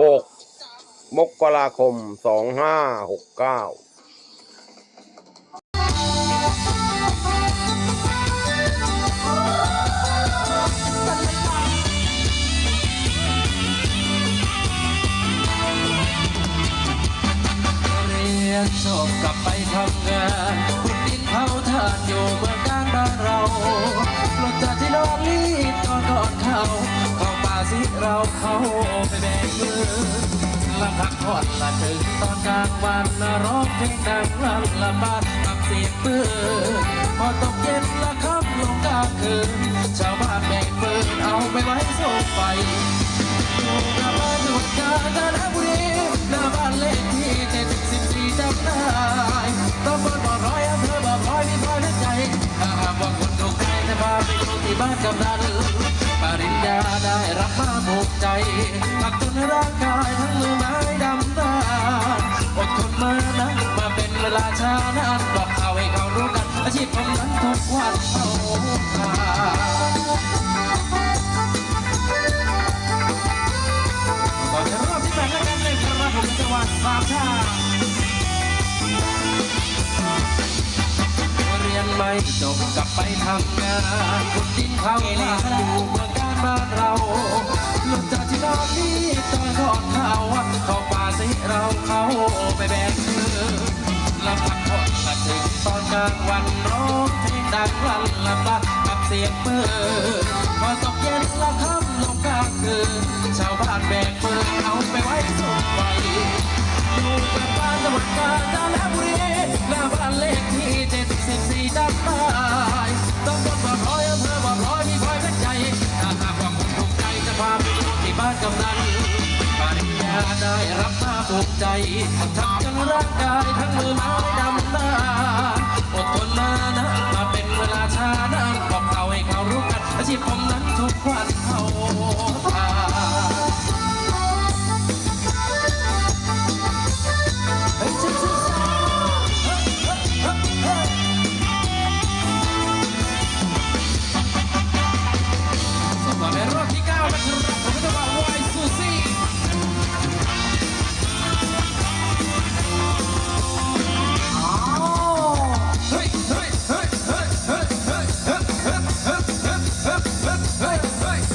หกมกราคมสองห้าหกเก้าเรียนจบกลับไปทำงานขุดดินเผาถ่านอยู่เมืองกลางบ้านเราหลุดจากที่นอนรีดก่อนก่อนเขา สิเราเข้าไปแบกมือละพักผ่อนละถึงตอนกลางวันละร้องเพลงดังลั่นละบ้านกับเสียงปืนพอตกเย็นละค่ำลงกลางคืนชาวบ้านแบกปืนเอาไปไว้ส่งไฟอยู่หน้าบ้านจังหวัดกาญจนบุรีหน้าบ้านเลขที่เจ็ดสิบสี่จำได้ตำบลบ่อร้อยอำเภอบ่อร้อยมีพอยในใจถ้าหากว่าคนถูกใจจะพาไปดูที่บ้านกำนัน ปริญญาได้รับมาภูมิใจตักจนร่างกายทั้งมือไม้ดำดาอดทนมานะมาเป็นเวลาช้านานบอกเขาให้เขารู้กัน อาชีพผมนั้นทุกวันเอาผ่านก่อนจะรอบที่แปดแล้วกันเลยครับผมจังหวัดสามชาเรียนไม่จบกลับไปทำงานขุดดินเขาผ่านอยู่เมื เราเขาไปแบกมือลำพักผ่อนมาถึงตอนกลางวันร้องเพลงดังลั่นลำบากกับเสียงปืนพอตกเย็นละค่ำลงกลางคืนชาวบ้านแบกเปืนเอาไปไว้ส่งไฟอยู่แบบบ้านจังหวัดกาญจนบุรีหน้าบ้านเลขที่เจ็ดสิบสี่จำได้ต้องบนบ่อร้อยอำเภอบ่อร้อยมีคอยเป็นใจถ้าหากว่าคุณถูกใจจะพาไปดูที่บ้านกำนัน ริญญาได้รับมาภูมิใจทำจนร่างกายทั้งมือไม้ดำหน้าอดทนมานะมาเป็นเวลาช้านะบอกเขาให้เขารู้กันอาชีพผมนั้นทุกวัน